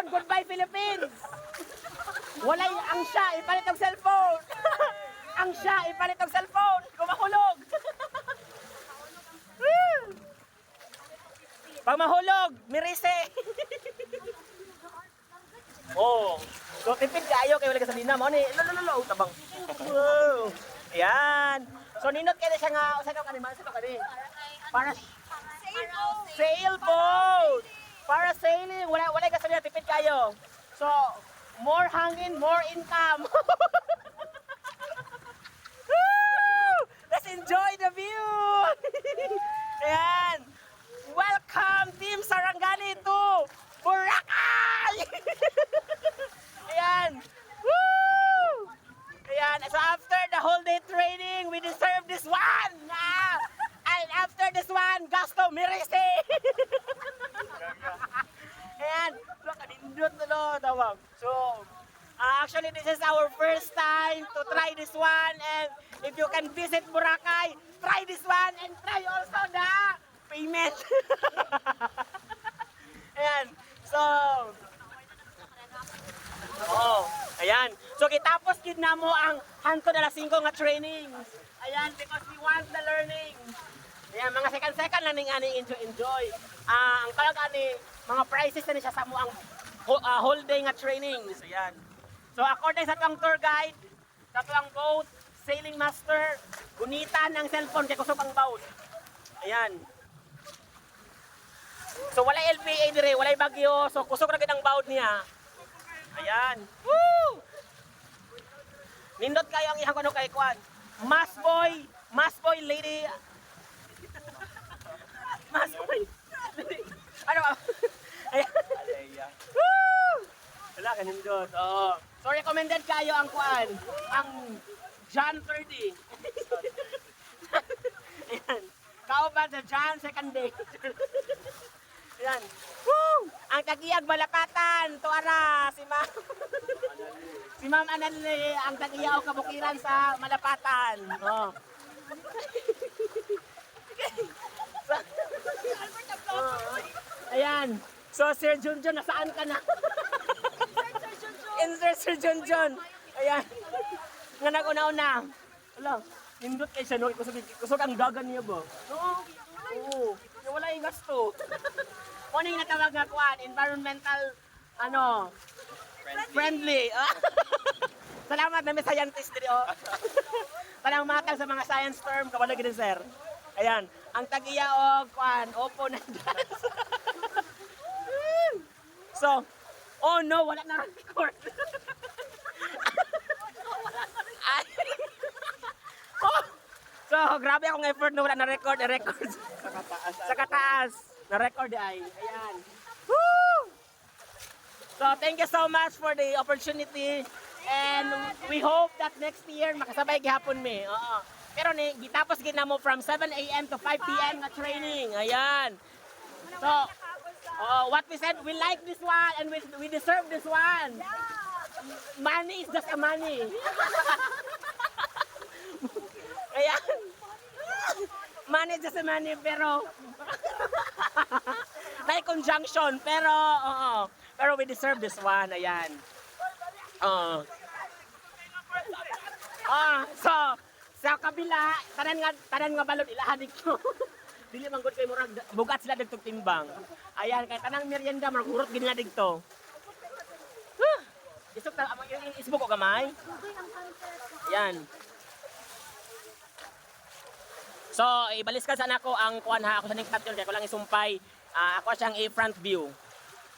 cellphone. Goodbye, Philippines. Walay ang siya, ipalit ang cellphone. ang siya, ipalit ang cellphone. Kumahulog. Pag mahulog, mirise. oh. So, tipid kayo kayo wala ka sa lo, lo, lo, lo, tabang. Wow. Ayan. So, ninot kayo siya nga, usa ka kanima, usa ka kanima. Para sailboat. Para sailing, wala wala ka sa lina, tipid kayo. So, more hangin, more income. Woo! Let's enjoy the view. Ayan. Welcome Team Sarangani to Boracay! Ayan. Woo! Ayan. So after the whole day training, we deserve this one! Ah! And after this one, Gasto Mirisi! Ayan. Look, kanindot na no, tawag. So, ah, actually, this is our first time to try this one. And if you can visit Boracay, try this one and try also the payment. Ayan. So, Oo. Ayan. So kitapos gid na mo ang hanto na 5 nga training. Ayan because we want the learning. Ayan, mga second second lang ning ani enjoy enjoy. Ah, ang kalag ani mga prizes na ni sa mo ang ah, whole day nga training. So ayan. So according sa tuwang tour guide, sa tuwang boat, sailing master, gunitan ang cellphone kay kusog ang boat. Ayan. So wala LPA dire, wala bagyo, so kusog ra gid ang boat niya. Ayan. Woo! Nindot kayo ang ihang ano kay Kwan. Mas boy, mas boy lady. Mas boy. ano ba? Ayan. Woo! Wala ka nindot. Oo. So recommended kayo ang Kwan. Ang John 30. Ayan. Kauban sa John second day. Ayan. Woo! Ang tagiyag malakatan, tuara si Ma'am. si Ma'am Anali, ang tagiyaw kabukiran sa malapatan. Oh, Ayan. So, Sir Junjun, nasaan ka na? Insert Sir Junjun. Ayan. Nga nag-una-una. Ala, nindot kay siya, no? Kusog, kusog ang dagan niya ba? Oo. Oo. Wala yung gasto. Kung ano yung natawag nga kuhan, environmental, ano, friendly. Salamat na may scientist dito. Oh. Parang matag sa mga science term, kabalo gini sir. Ayan, ang tagiya og kuhan, opo na So, oh no, wala na record. Ay. oh. So, grabe akong effort na wala na record, record sa kataas. Na-record ay. Ayan. Woo! So, thank you so much for the opportunity. And we hope that next year makasabay gihapon mi. Oo. Pero ni gitapos gid na mo from 7 a.m. to 5 p.m. nga training. Ayan. So, oh, what we said, we like this one and we, we deserve this one. Money is just a money. Ayan. Money is just a money, pero may conjunction, pero oo. Pero we deserve this one, ayan. Oo. Ah, so sa kabila, tanan nga tanan nga balod ilahan dito. Dili man gud kay murag bugat sila dito timbang. Ayan kay tanang merienda murag hurot gid nga dito. Huh. Isok ta amo yung isbuk ko gamay. Yan. So, ibalis ka sa nako ang kuan ha ako sa ning caption kay ko lang isumpay. Ah, ako siyang i-front view.